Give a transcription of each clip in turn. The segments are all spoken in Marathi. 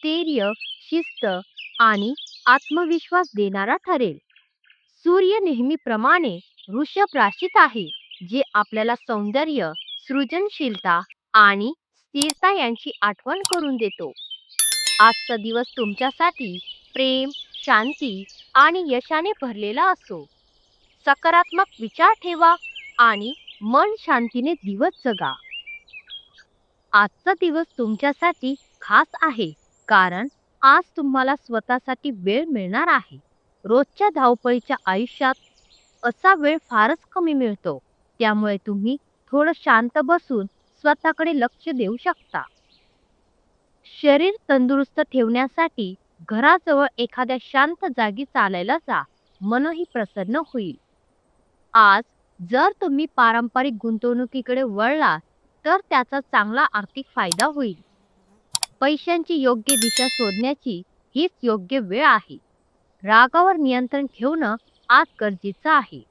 स्थैर्य शिस्त आणि आत्मविश्वास देणारा ठरेल. सूर्य नेहमीप्रमाणे वृषभ राशीत आहे जे आपल्याला सौंदर्य सृजनशीलता आणि स्थिरता यांची आठवण करून देतो. आजचा दिवस तुमच्यासाठी प्रेम शांती आणि यशाने भरलेला असो. सकारात्मक विचार ठेवा आणि मन शांतीने दिवस जगा. आजचा दिवस तुमच्यासाठी खास आहे. कारण आज तुम्हाला स्वतःसाठी वेळ मिळणार आहे. रोजच्या धावपळीच्या आयुष्यात असा वेळ फारच कमी मिळतो. त्यामुळे तुम्ही थोडं शांत बसून स्वतःकडे लक्ष देऊ शकता. शरीर तंदुरुस्त ठेवण्यासाठी घराजवळ एखाद्या शांत जागी चालायला जा. मनही प्रसन्न होईल. आज जर तुम्ही पारंपरिक गुंतवणुकीकडे वळला तर त्याचा चांगला आर्थिक फायदा होईल. पैशांची योग्य दिशा शोधण्याची हीच योग्य वेळ आहे. रागावर नियंत्रण ठेवणं आज गरजेचं आहे.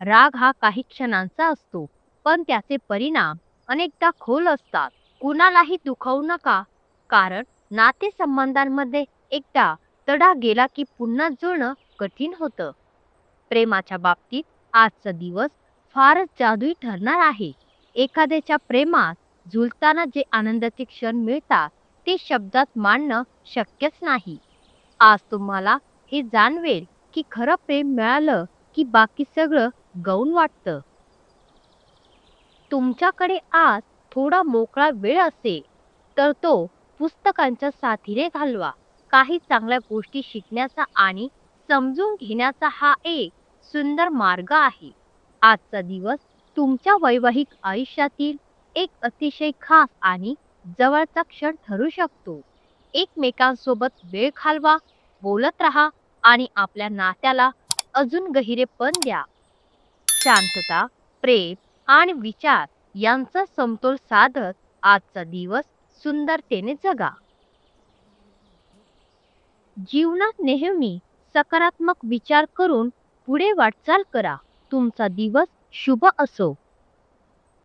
राग हा काही क्षणांचा असतो पण त्याचे परिणाम अनेकदा खोल असतात. कुणालाही दुखवू नका कारण नातेसंबंधांमध्ये एकदा तडा गेला की पुन्हा जुळणं कठीण होतं. प्रेमाच्या बाबतीत आजचा दिवस फारच जादुई ठरणार आहे. एखाद्याच्या प्रेमात झुलताना जे आनंदाचे क्षण मिळतात ते शब्दात मांडणं शक्यच नाही. आज तुम्हाला हे जाणवेल की खरं प्रेम मिळालं की बाकी सगळं गौण वाटतं. तुमच्याकडे आज थोडा मोकळा वेळ असेल तर तो पुस्तकांच्या साथीने घालवा. काही चांगल्या गोष्टी शिकण्याचा आणि समजून घेण्याचा हा एक सुंदर मार्ग आहे. आजचा दिवस तुमच्या वैवाहिक आयुष्यातील एक अतिशय खास आणि जवळचा क्षण ठरू शकतो. एकमेकांसोबत वेळ घालवा बोलत राहा आणि आपल्या नात्याला अजून गहिरेपण द्या. शांतता प्रेम आणि विचार यांचा समतोल साधत आजचा दिवस सुंदरतेने जगा. जीवनात नेहमी सकारात्मक विचार करून पुढे वाटचाल करा. तुमचा दिवस शुभ असो.